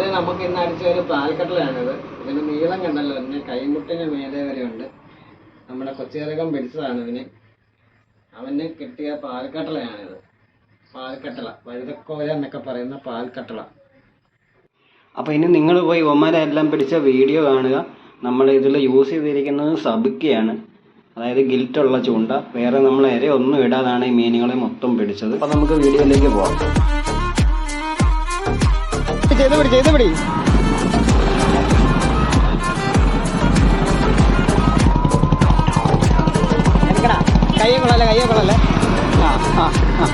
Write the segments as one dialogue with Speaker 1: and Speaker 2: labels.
Speaker 1: ദേ നമുക്ക് ഇന്ന് അടിച്ച ഒരു പാൽക്കട്ടലാണിത് ഇതിന് നീളം കണ്ടല്ലോ ഇതിന് കൈമുട്ടിന് മേലെ വരെ ഉണ്ട് നമ്മുടെ കൊച്ചേറകം പിടിച്ചതാണ് ഇതിന് അവന് കിട്ടിയ പാൽക്കട്ടളയാണിത് പാൽക്കട്ടള വഴുതക്കോല എന്നൊക്കെ പറയുന്ന പാൽക്കട്ടള
Speaker 2: അപ്പോൾ ഇനി നിങ്ങൾ പോയി എല്ലാം പിടിച്ച വീഡിയോ കാണുക. നമ്മൾ ഇതിൽ യൂസ് ചെയ്തിരിക്കുന്നത് സബിക്കയാണ്. അതായത് ഗിൽറ്റുള്ള ചൂണ്ട. വേറെ നമ്മൾ ഇര ഒന്നും ഇടാതാണ് ഈ മീനുകളെ മൊത്തം പിടിച്ചത്. അപ്പോൾ നമുക്ക് വീഡിയോയിലേക്ക് പോകാം
Speaker 1: ചെയ്ത് പിടി ചെയ്ത് പിടി. കൊള്ളല്ലേ കയ്യെ കൊള്ളല്ലേ? ആ ആ ആ.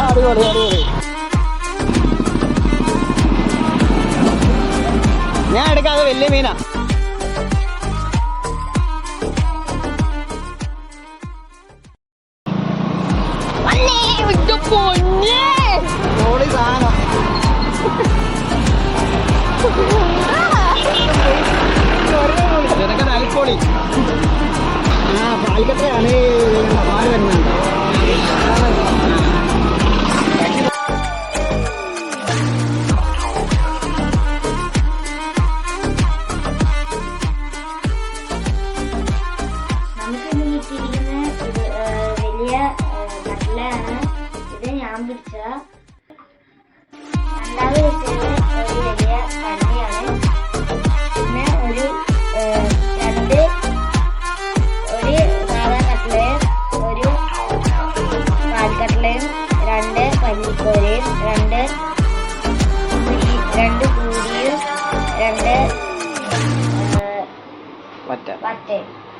Speaker 1: അടിപൊളി അടിപൊളി. ഞാൻ എടുക്കാതെ വലിയ മീനാ. ചെറുക്കൻ അൽപ്പൊളി ആ പാൽക്കട്ടയാണ് പാൽ വരുന്നുണ്ട്
Speaker 3: പിടിച്ച രണ്ടാമത് കിട്ടിയത് ഒരു വലിയ കണ്ണിയാണ് പിന്നെ ഒരു രണ്ട് ഒരു സാധാ രണ്ട് രണ്ട് രണ്ട് പൂരിയും രണ്ട്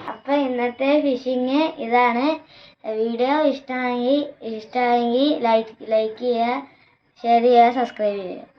Speaker 3: അപ്പൊ ഇന്നത്തെ ഫിഷിങ് ഇതാണ് വീഡിയോ ഇഷ്ടമായെങ്കിൽ ഇഷ്ടമായെങ്കിൽ ലൈക്ക് ലൈക്ക് ചെയ്യുക ഷെയർ ചെയ്യുക സബ്സ്ക്രൈബ് ചെയ്യുക.